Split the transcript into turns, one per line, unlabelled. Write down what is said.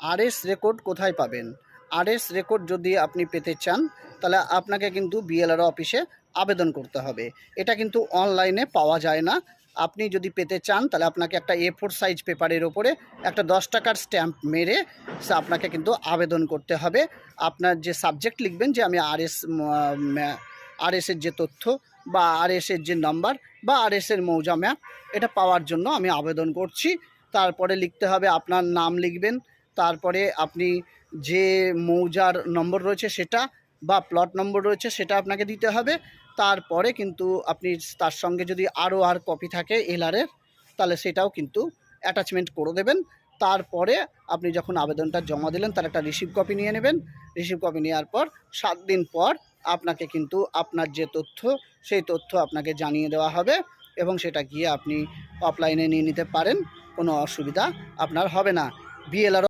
RS record কোথায় পাবেন? RS record যদি আপনি পেতে চান, তাহলে আপনাকে কিন্তু বিএলআর অফিসে আবেদন করতে হবে। এটা কিন্তু অনলাইনে পাওয়া যায় না। আপনি যদি পেতে চান, তাহলে আপনাকে একটা এ ফোর সাইজ পেপারের ওপরে একটা দশ টাকার স্ট্যাম্প মেরে আপনাকে কিন্তু আবেদন করতে হবে। আপনার যে সাবজেক্ট লিখবেন, যে আমি আরএস আরএসের যে তথ্য বা আরএসের যে নাম্বার বা আরএসের মৌজা ম্যাপ এটা পাওয়ার জন্য আমি আবেদন করছি। তারপরে লিখতে হবে আপনার নাম লিখবেন। তারপরে আপনি যে মৌজার নম্বর রয়েছে সেটা বা প্লট নম্বর রয়েছে সেটা আপনাকে দিতে হবে। তারপরে কিন্তু আপনি তার সঙ্গে যদি আরও আর কপি থাকে এলআরের তাহলে সেটাও কিন্তু অ্যাটাচমেন্ট করে দেবেন। তারপরে আপনি যখন আবেদনটা জমা দিলেন, তার একটা রিসিভ কপি নিয়ে নেবেন। রিসিভ কপি নেওয়ার পর সাত দিন পর আপনাকে কিন্তু আপনার যে তথ্য, সেই তথ্য আপনাকে জানিয়ে দেওয়া হবে এবং সেটা গিয়ে আপনি অফলাইনে নিয়ে নিতে পারেন। কোনো অসুবিধা আপনার হবে না। বিএলআর